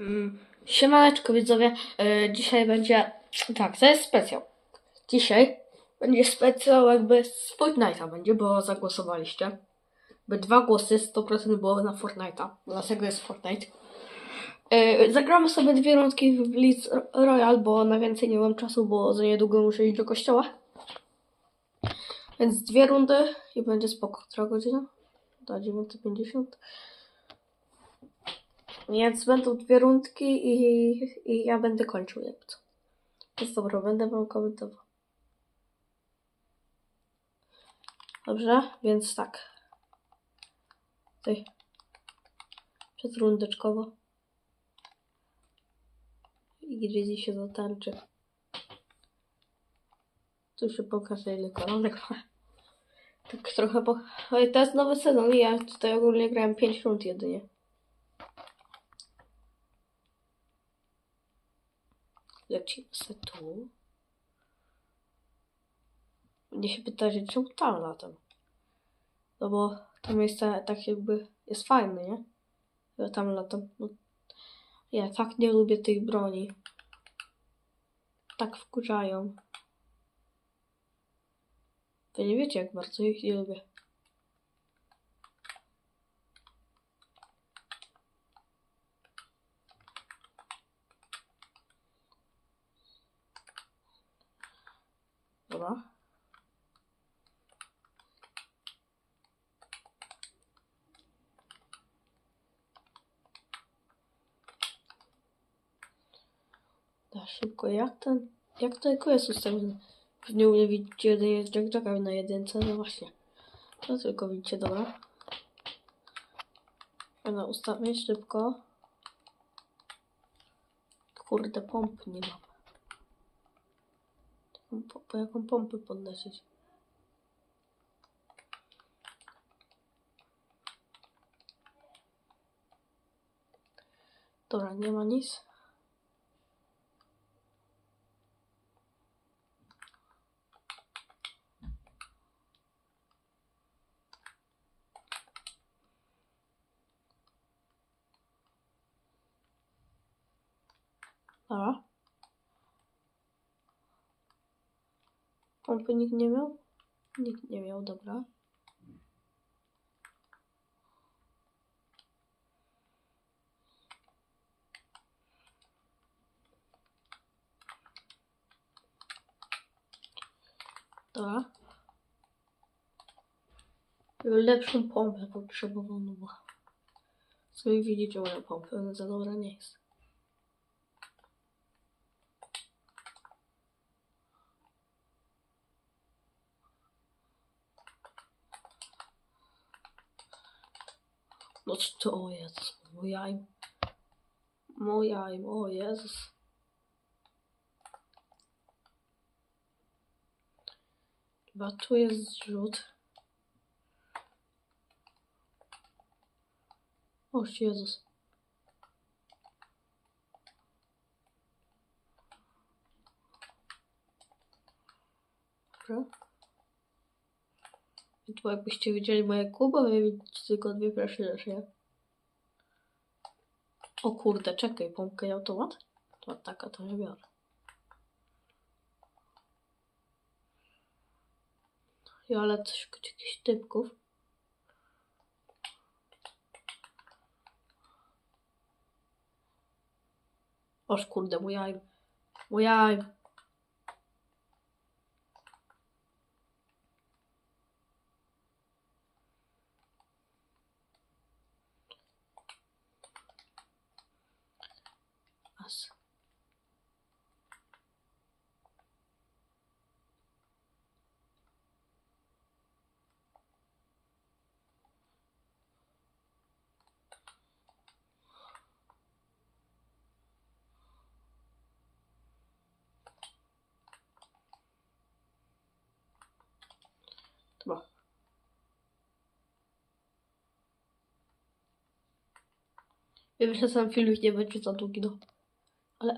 Mm, Siemaneczko widzowie, E, dzisiaj będzie, tak, to jest specjal. Dzisiaj będzie specjal jakby z Fortnite'a będzie, bo zagłosowaliście. By dwa głosy, 100% było na Fortnite'a, dlatego jest Fortnite. E, Zagramy sobie dwie rundki w Blitz Royale, bo na więcej nie mam czasu, bo za niedługo muszę iść do kościoła. Więc dwie rundy i będzie spoko. Która godzina? Do 9.50. Więc będą dwie rundki i, i ja będę kończył jakby co. Więc dobra, będę wam komentował. Dobrze, więc tak. Tutaj. Przed rundeczkowo. I Grizzly się zatarczy. Tu się pokaże ile kolonek ma. Tak trochę po... Oj, to jest nowy sezon i ja tutaj ogólnie grałem 5 rund jedynie. Lecimy se tu. Mnie się pyta, czemu tam latam? No bo to miejsce tak jakby jest fajne, nie? Ja tam latam. No. Ja tak nie lubię tych broni. Tak wkurzają. Wy nie wiecie jak bardzo ich nie lubię. Dobra. Da szybko, jak ten, jak to jako jest ustawione? W dniu nie widzicie, jeden jest Jack Jacka na jedynce, no właśnie. To tylko widzicie, dobra. Będę ustawić szybko. Kurde, pomp nie mam. Po, po jaką pompę podlecieć? Dobra, nie ma nic. Dobra. Pompy nikt nie miał? Nikt nie miał, dobra. Dobra. Lepszą pompę potrzebował, no bo sobie widzicie moją pompę, za dobra nie jest. No to, o Jezus, moja im. Moja im, o Jezus. Chyba tu jest zrzut. O Jezus. Dobra. Tu jakbyście widzieli moje kubo, widzicie tylko dwie pierwsze rzeczy. O kurde, czekaj, pompkę i automat? To taka to nie biorę. Ja ale też jakichś typków. Oż kurde, mój aim. Mój aim. Wiem, że sam filmik nie będzie za długi, no. Ale...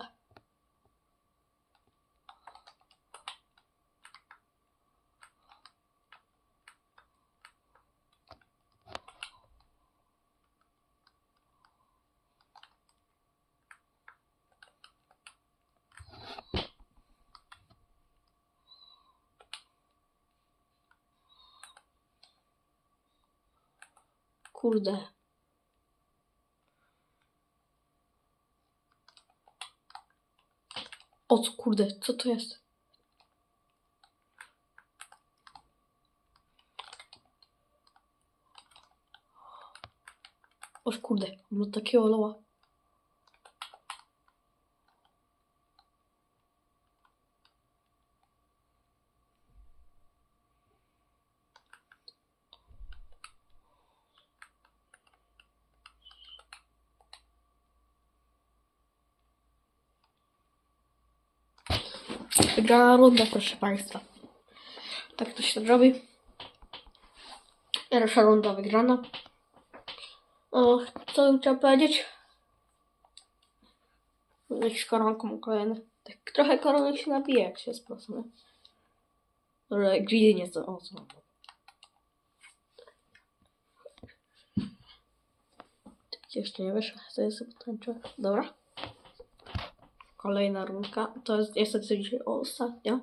Kurde. O co kurde, co to jest? O kurde, no takiego loła. Wygrana runda, proszę Państwa. Tak to się robi. Pierwsza runda wygrana. O, co bym chciał powiedzieć? Jakiś koronką kolejny. Tak trochę koronek się nabije, jak się sprosuje. Ale gridy nie za o. Tak jeszcze nie wyszło, to jest tańczę. Dobra. Kolejna rundka. To jest niestety dzisiaj ostatnia.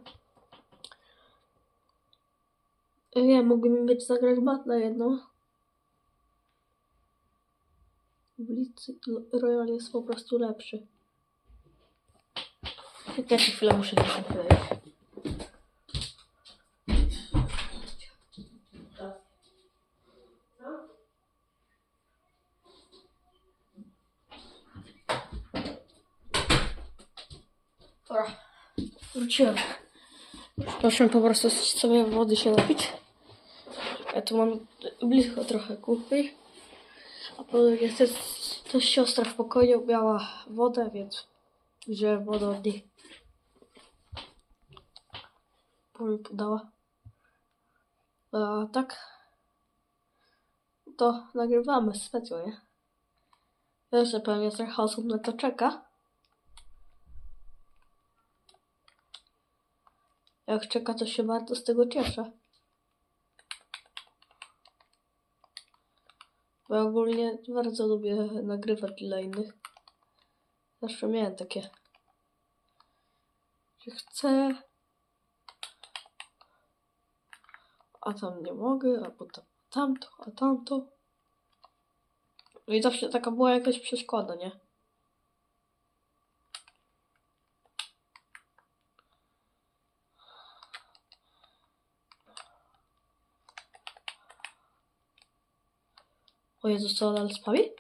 Nie, mógłbym być zagrać na jedno. Blitz Royal jest po prostu lepszy. Ja się chwilę muszę gdzieś Dobra, wróciłem. Proszę po prostu sobie wody się napić. Ja tu mam blisko trochę kuchni. A po drugie też, też siostra w pokoju miała wodę, więc wziąłem wodę od niej. Bo mi podała. A tak. To nagrywamy specjalnie. Jeszcze pewnie trochę osób na to czeka. Jak czeka, to się bardzo z tego cieszę. Bo ja ogólnie bardzo lubię nagrywać dla innych. Zawsze miałem takie, że chcę, a tam nie mogę, a potem tamto, a tamto. No i zawsze taka była jakaś przeszkoda, nie? Voglio solo dallo spavì.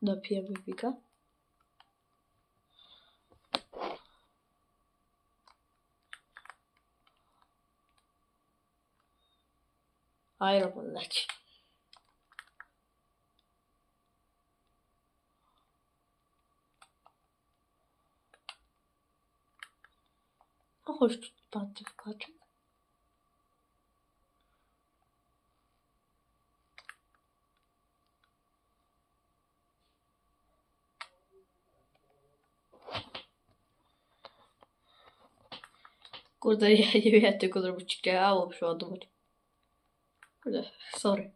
Da PMPK. Hayır Allah Man leci. O, chodź tu, pan tych kaczek. Kurde, ja nie wiem, tylko zrobić działo, przeładować. Kurde, sorry.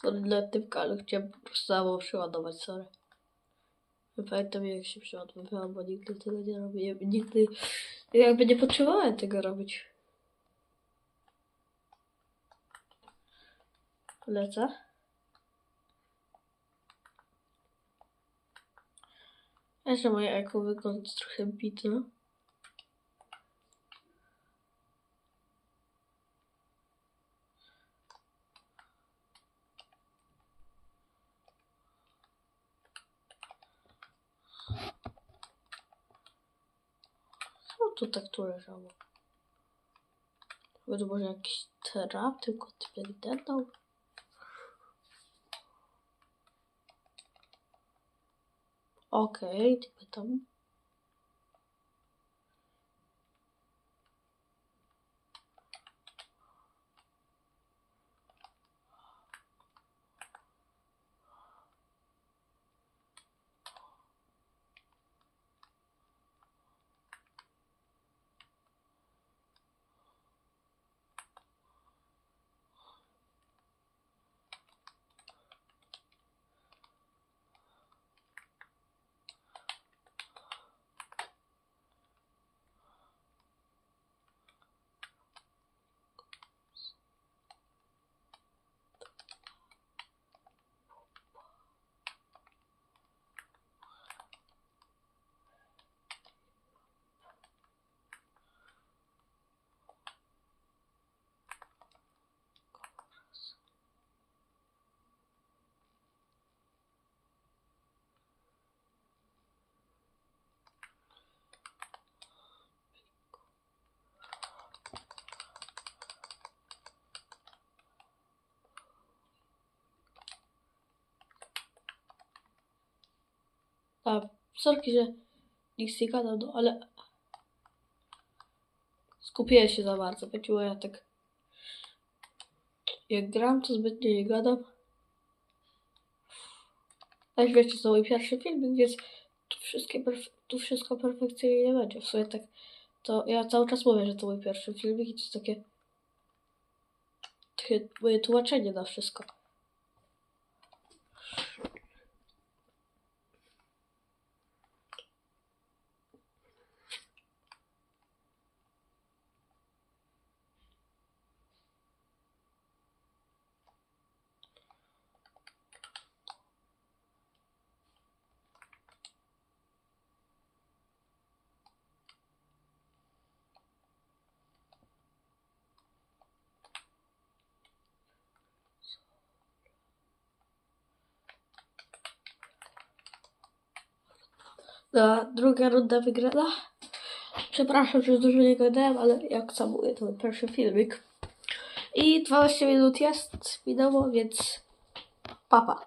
Sorry dla typka, ale chciałem po prostu samo przeładować, sorry. Nie pamiętam jak się przeładowywałam, bo nigdy tego nie robiłem. Nigdy jakby nie potrzebowałem tego robić. Lecę. Jeszcze moje eko wygląda trochę bite. Co tu leżało? Chyba to może jakiś trap, tylko ten dał. Okej, typy tam. Sorki, że nic nie gadał, no ale skupiłem się za bardzo, było ja tak jak gram, to zbytnio nie gadam. Już wiecie, to mój pierwszy filmik, więc tu, wszystkie tu wszystko perfekcyjnie nie będzie. W sumie tak, to ja cały czas mówię, że to mój pierwszy filmik i to jest takie, takie moje tłumaczenie na wszystko. Druga runda wygrana. Przepraszam, że dużo nie gadałem, ale jak sam mówię, to pierwszy filmik. I 12 minut jest minęło, więc papa.